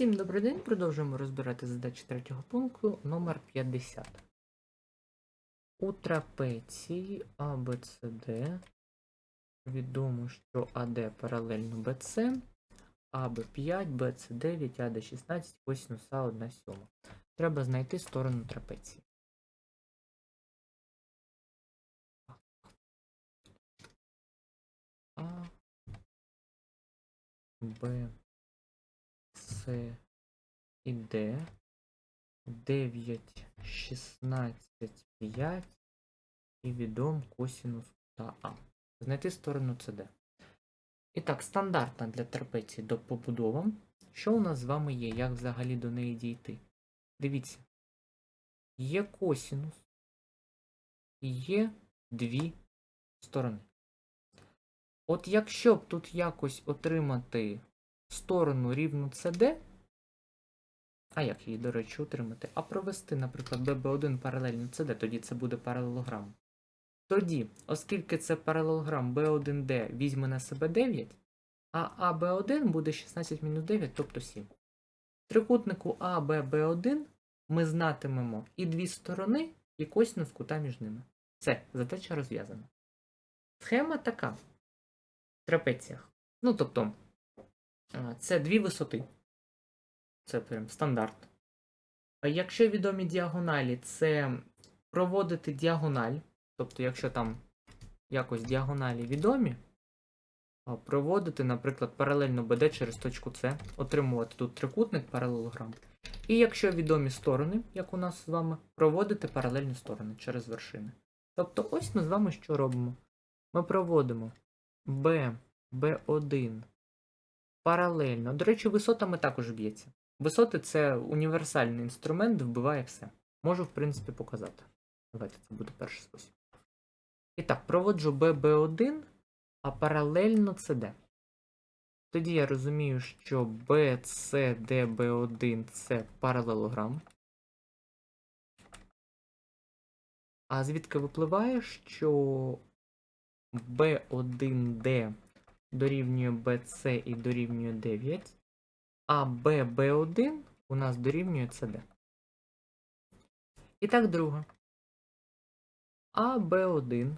Всім добрий день. Продовжуємо розбирати задачі третього пункту номер 50. У трапеції ABCD відомо, що AD паралельно BC, AB5, BC9, AD16, косинуса 1 сьома. Треба знайти сторону трапеції. А, Б, С і Д. 9, 16, 5 і відом косінус кута А. Знайти сторону СД. І так, стандартна для трапеції до побудова. Що у нас з вами є? Як взагалі до неї дійти? Дивіться. Є косінус. І є дві сторони. От якщо б тут якось отримати сторону рівну CD, а як її, до речі, отримати? А провести, наприклад, BB1 паралельно CD, тоді це буде паралелограм. Тоді, оскільки це паралелограм B1D візьме на себе 9, а AB1 буде 16 мінус 9, тобто 7. В трикутнику ABB1 ми знатимемо і дві сторони, і косинус кута між ними. Все, задача розв'язана. Схема така. В трапеціях. Ну, тобто, це дві висоти. Це прям стандарт. Якщо відомі діагоналі, це проводити діагональ. Тобто, якщо там якось діагоналі відомі, проводити, наприклад, паралельно BD через точку С, отримувати тут трикутник паралелограм. І якщо відомі сторони, як у нас з вами, проводити паралельні сторони через вершини. Тобто, ось ми з вами що робимо? Ми проводимо B, B1 паралельно. До речі, висотами також б'ється. Висоти це універсальний інструмент, вбиває все. Можу, в принципі, показати. Давайте це буде перший спосіб. І так, проводжу BB1, а паралельно CD. Тоді я розумію, що BCDB1 це паралелограм. А звідки випливає, що B1D дорівнює BC і дорівнює 9, а BB1 у нас дорівнює CD. І так, друге. AB1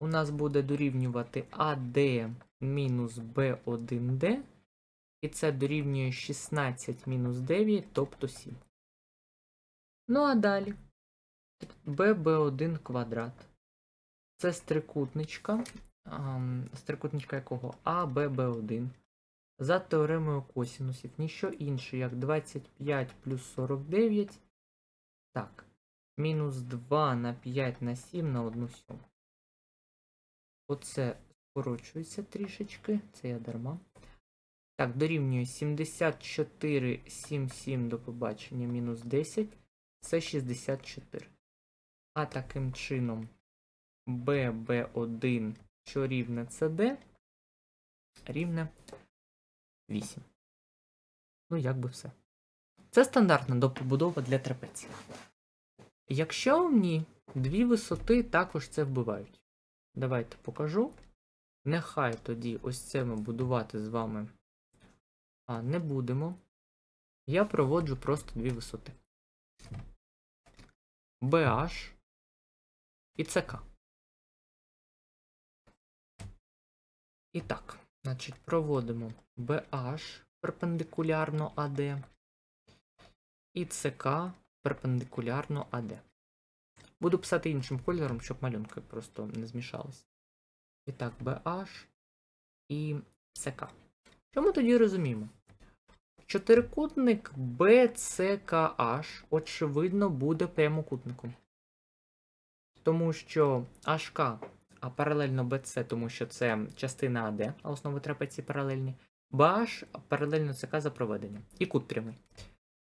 у нас буде дорівнювати AD мінус B1D, і це дорівнює 16 мінус 9, тобто 7. Ну а далі BB1 квадрат. Це з трикутничка. ам, З трикутничка якого? ABB1. За теоремою косінусів. Ніщо інше, як 25 плюс 49. Так. Мінус 2 на 5 на 7 на 1 сьому. Оце скорочується трішечки. Це я дарма. Так, дорівнює 74, 7, 7 до побачення, мінус 10. Це 64. А таким чином BB1, що рівне CD, рівне 8. Ну, як би все. Це стандартна допобудова для трапеції. Якщо ні, дві висоти також це вбивають. Давайте покажу. Нехай тоді ось це ми будувати з вами а, не будемо. Я проводжу просто дві висоти. BH і ЦК. І так, значить, проводимо BH перпендикулярно AD і ЦК перпендикулярно AD. Буду писати іншим кольором, щоб малюнки просто не змішалися. І так, BH і ЦК. Що ми тоді розуміємо? Чотирикутник BCKH, очевидно, буде прямокутником. Тому що HK, а паралельно BC, тому що це частина AD, а основи трапеції паралельні. BH паралельно ЦК за проведення. І кут прямий.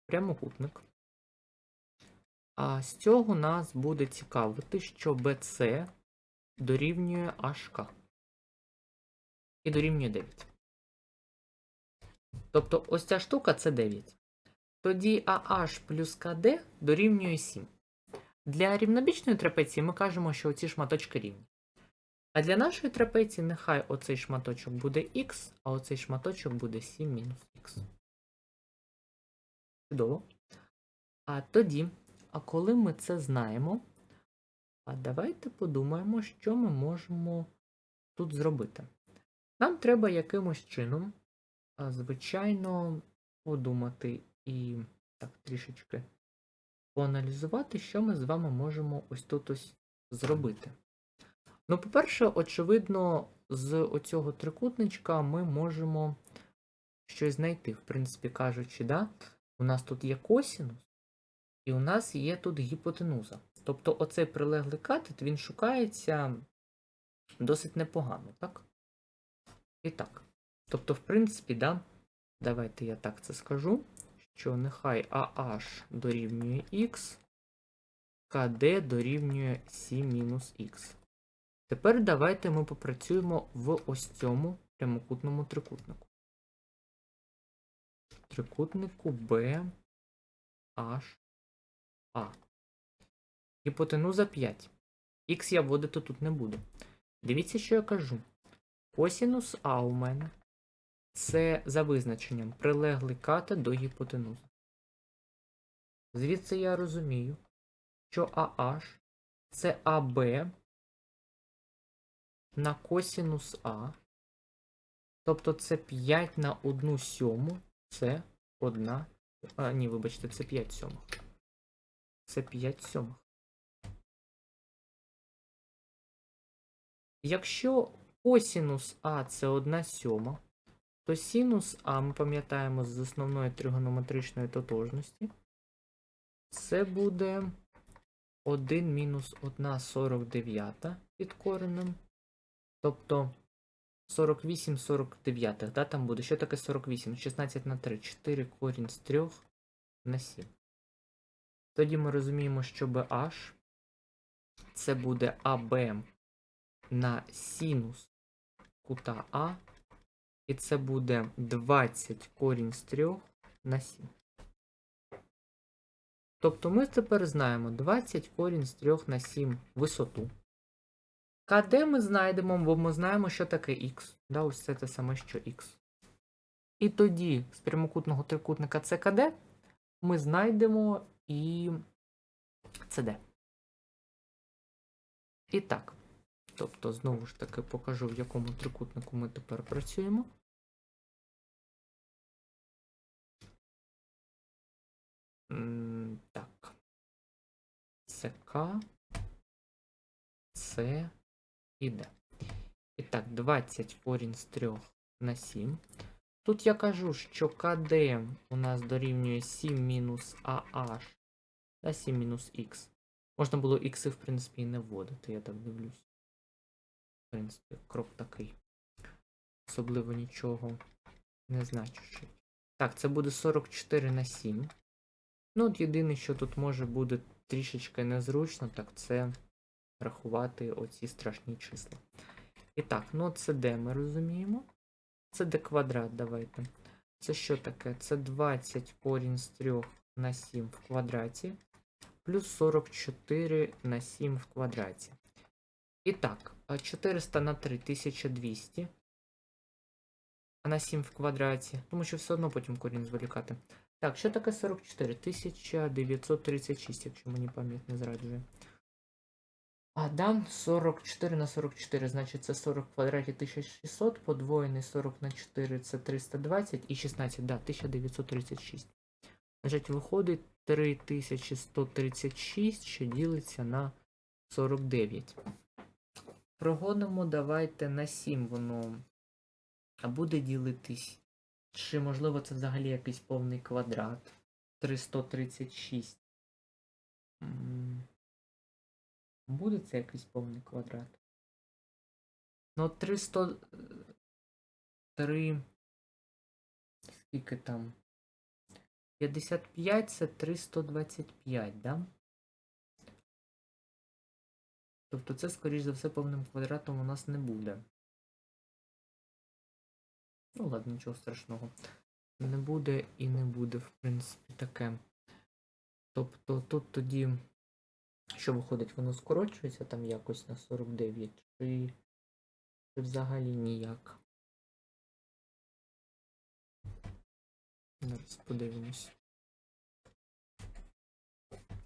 Прямокутник. А з цього нас буде цікавити, що BC дорівнює HK. І дорівнює 9. Тобто ось ця штука це 9. Тоді AH плюс КД дорівнює 7. Для рівнобічної трапеції ми кажемо, що оці шматочки рівні. А для нашої трапеції нехай оцей шматочок буде х, а оцей шматочок буде 7 мінус х. Чудово. А тоді, а коли ми це знаємо, а давайте подумаємо, що ми можемо тут зробити. Нам треба якимось чином, звичайно, подумати і так трішечки поаналізувати, що ми з вами можемо ось тут ось зробити. Ну, по-перше, очевидно, з оцього трикутничка ми можемо щось знайти. В принципі, кажучи, да? у нас тут є косінус, і у нас є тут гіпотенуза. Тобто оцей прилеглий катет, він шукається досить непогано, так? І так. Тобто, в принципі, да, давайте я так це скажу, що нехай AH дорівнює X, КД дорівнює C-X. Тепер давайте ми попрацюємо в ось цьому прямокутному трикутнику. Трикутнику B, H, A. Гіпотенуза 5. Х я вводити тут не буду. Дивіться, що я кажу. Косінус А у мене це за визначенням прилеглий катет до гіпотенузи. Звідси я розумію, що AH це АБ на косінус А. Тобто це 5 на 1 сьому. Це 1. А, ні, вибачте, це 5 сьомих. Це 5 сьомих. Якщо косінус А це 1 сьома, то синус А ми пам'ятаємо з основної тригонометричної тотожності. Це буде 1 мінус 1 49 під коренем. Тобто 48 49, да, там буде. Що таке 48? 16 на 3, 4 корінь з 3 на 7. Тоді ми розуміємо, що BH це буде АБ на синус кута А. І це буде 20 корінь з 3 на 7. Тобто ми тепер знаємо 20 корінь з 3 на 7 висоту. КД ми знайдемо, бо ми знаємо, що таке Х. Да, ось це те саме, що Х. І тоді з прямокутного трикутника ЦКД ми знайдемо і ЦД. І так. Тобто, знову ж таки, покажу, в якому трикутнику ми тепер працюємо. Так. ЦК, С і Д. І так, 20 корінь з 3 на 7. Тут я кажу, що КД у нас дорівнює 7 мінус АH та 7 мінус Х. Можна було ікси, в принципі, і не вводити, я так дивлюсь. В принципі, крок такий. Особливо нічого не значущий. Так, це буде 44 на 7. Ну, от єдине, що тут може буде трішечки незручно, так це рахувати оці страшні числа. І так, ну це d ми розуміємо. Це d квадрат, давайте. Це що таке? Це 20 корінь з 3 на 7 в квадраті, плюс 44 на 7 в квадраті. І так, 400 на 3 1200. А на 7 в квадраті. Тому що все одно потім корінь зволікати. Так, що таке 44? 1936, якщо мені пам'ять не зраджує. А да, 44 на 44, значить це 40 в квадраті 1600, подвоєний 40 на 4 це 320 і 16, да, 1936. Значить, виходить 3136, що ділиться на 49. Прогонимо давайте на 7 воно буде ділитись. Чи, можливо, це взагалі якийсь повний квадрат. 336. Буде це якийсь повний квадрат? Ну, 303. Скільки там? 55 це 325, да? Тобто це, скоріш за все, повним квадратом у нас не буде. Ну, ладно, нічого страшного. Не буде і не буде, в принципі, таке. Тобто тут тоді, що виходить, воно скорочується там якось на 49, чи, чи взагалі ніяк. Зараз подивимось.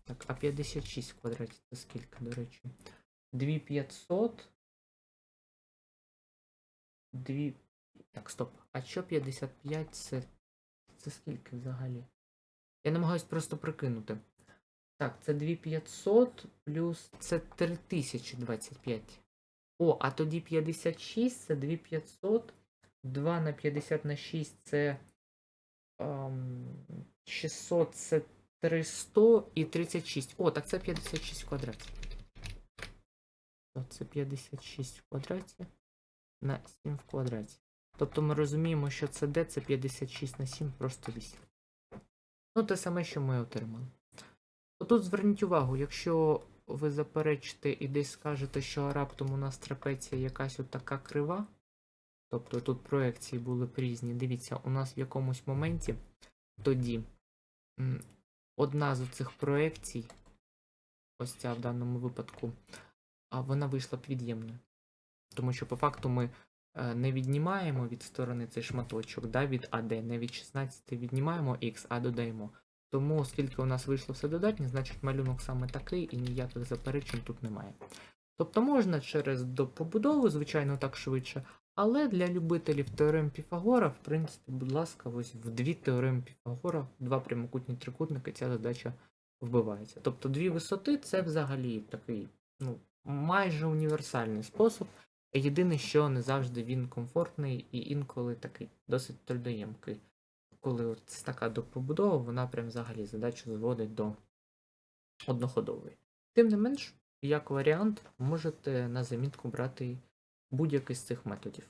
Так, а 56 в квадраті це скільки, до речі? 2500. 2. Так, стоп. А що 55 це. Це скільки взагалі? Я намагаюсь просто прикинути. Так, це 2500 плюс це 3025. О, а тоді 56 це 2500. 2 на 50 на 6 це ем, 600 це 300 і 36. О, так це 56 в квадраті. Це 56 в квадраті на 7 в квадраті. Тобто ми розуміємо, що це d це 56 на 7, просто 8. Ну, те саме, що ми отримали. Отут зверніть увагу, якщо ви заперечите і десь скажете, що раптом у нас трапеція якась от така крива, тобто тут проекції були б різні. Дивіться, у нас в якомусь моменті тоді одна з цих проекцій, ось ця в даному випадку, вона вийшла б від'ємною. Тому що по факту ми е, не віднімаємо від сторони цей шматочок, да, від АД, не від 16 віднімаємо Х, а додаємо. Тому, оскільки у нас вийшло все додатнє, значить малюнок саме такий і ніяких заперечень тут немає. Тобто можна через допобудову, звичайно, так швидше, але для любителів теорем Піфагора, в принципі, будь ласка, ось в дві теореми Піфагора, два прямокутні трикутники, ця задача вбивається. Тобто дві висоти це взагалі такий ну, майже універсальний спосіб. Єдине, що не завжди він комфортний і інколи такий досить трудоємкий. Коли ось така допобудова, вона прям взагалі задачу зводить до одноходової. Тим не менш, як варіант, можете на замітку брати будь-який з цих методів.